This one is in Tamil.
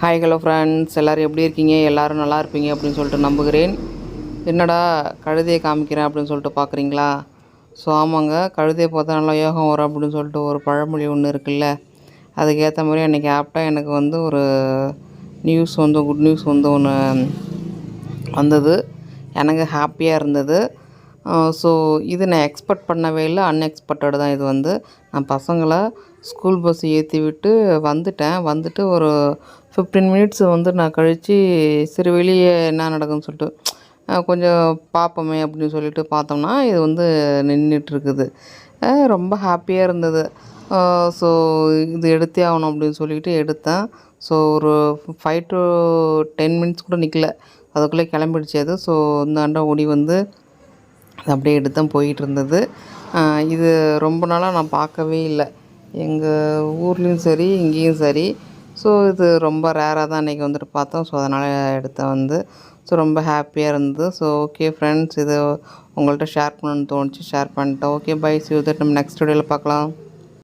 ஹாய் ஹலோ ஃப்ரெண்ட்ஸ் எல்லோரும் எப்படி இருக்கீங்க? எல்லோரும் நல்லா இருப்பீங்க அப்படின்னு சொல்லிட்டு நம்புகிறேன். என்னடா கழுதையை காமிக்கிறேன் அப்படின்னு சொல்லிட்டு பார்க்குறீங்களா ஸோ ஆமாங்க. கழுதையை பார்த்தா நல்லா யோகம் வரும் அப்படின்னு சொல்லிட்டு ஒரு பழமொழி ஒன்று இருக்குல்ல. அதுக்கேற்ற மாதிரி அன்றைக்கி ஆப்டாக எனக்கு வந்து ஒரு நியூஸ் வந்து குட் நியூஸ் வந்து ஒன்று வந்தது. எனக்கு ஹாப்பியாக இருந்தது. ஸோ இது நான் எக்ஸ்பெக்ட் பண்ணவே இல்லை. அன்எக்ஸ்பெக்டட் தான் இது வந்து. நான் பசங்களை ஸ்கூல் பஸ் ஏற்றி விட்டு வந்துட்டேன். வந்துட்டு ஒரு ஃபிஃப்டீன் மினிட்ஸ் வந்து நான் கழித்து சரி வெளியே என்ன நடக்குதுன்னு சொல்லிட்டு கொஞ்சம் பார்ப்போமே அப்படின்னு சொல்லிட்டு பார்த்தோம்னா இது வந்து நின்றுட்டுருக்குது ரொம்ப ஹாப்பியாக இருந்தது. ஸோ இது எடுத்தே ஆகணும் அப்படின்னு சொல்லிட்டு எடுத்தேன். ஸோ ஒரு ஃபைவ் டு டென் மினிட்ஸ் கூட நிற்கல அதுக்குள்ளே கிளம்பிடுச்சு அது. ஸோ இந்தாண்ட ஓடி வந்து அப்படியே எடுத்து தான் போயிட்டு இருந்தது இது ரொம்ப நாளாக நான் பார்க்கவே இல்லை. எங்கள் ஊர்லேயும் சரி இங்கேயும் சரி. ஸோ இது ரொம்ப ரேராக தான் அன்றைக்கி வந்துட்டு பார்த்தோம். ஸோ அதனால் எடுத்தேன் வந்து. ஸோ ரொம்ப ஹாப்பியாக இருந்தது. ஸோ ஓகே ஃப்ரெண்ட்ஸ் இது உங்கள்கிட்ட ஷேர் பண்ணணும்னு தோணுச்சு. ஷேர் பண்ணிட்டேன் ஓகே பை சி நம்ம நெக்ஸ்ட் வீடியோவில் பார்க்கலாம்.